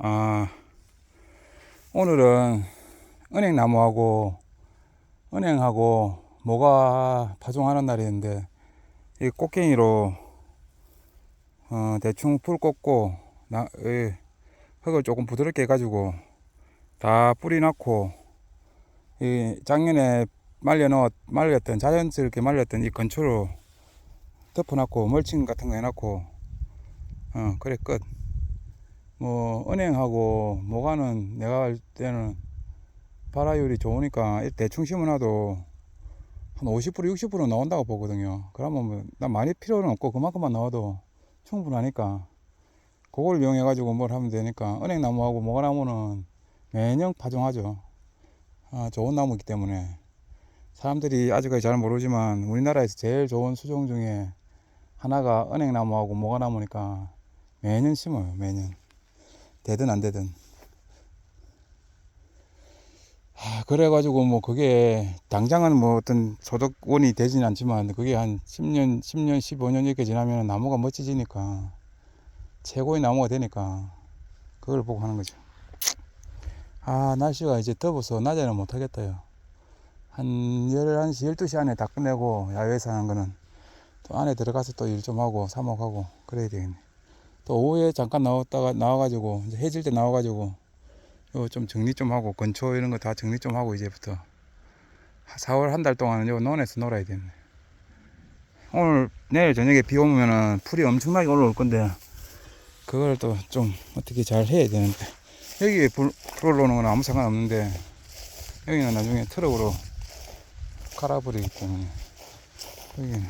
아, 오늘은 은행나무하고 은행하고 모가 파종하는 날이었는데 이 꽃갱이로 어, 대충 풀 꽂고 나, 이 흙을 조금 부드럽게 해가지고 다 뿌리 넣고 이 작년에 말려 넣었 말렸던 자연스럽게 말렸던 이 건초로 덮어놨고 멀칭 같은 거 해놨고 어 그래 끝. 뭐 은행하고 모가는 내가 할 때는 발화율이 좋으니까 이 대충 심어놔도 한 50% 60% 나온다고 보거든요. 그러면 뭐 나 많이 필요는 없고 그만큼만 나와도 충분하니까 그걸 이용해 가지고 뭘 하면 되니까 은행나무하고 모가나무는 매년 파종하죠. 아, 좋은 나무이기 때문에 사람들이 아직까지 잘 모르지만 우리나라에서 제일 좋은 수종 중에 하나가 은행나무하고 모가나무니까 매년 심어요 매년 되든 안 되든. 아, 그래가지고 뭐 그게 당장은 뭐 어떤 소득원이 되진 않지만 그게 한 10년 10년 15년 이렇게 지나면 나무가 멋지지니까 최고의 나무가 되니까 그걸 보고 하는 거죠. 아 날씨가 이제 더워서 낮에는 못하겠다요. 한 11시 12시 안에 다 끝내고 야외에서 하는 거는 또 안에 들어가서 또 일 좀 하고 사목하고 그래야 되겠네 또 오후에 잠깐 나왔다가 나와가지고 이제 해질 때 나와가지고 요 좀 정리 좀 하고 건초 이런 거 다 정리 좀 하고 이제부터 4월 한 달 동안은 요 논에서 놀아야 되네 오늘 내일 저녁에 비 오면은 풀이 엄청나게 올라올 건데 그걸 또 좀 어떻게 잘 해야 되는데. 여기에 불, 불 올라오는 건 아무 상관없는데 여기는 나중에 트럭으로 갈아버리기 때문에 여기는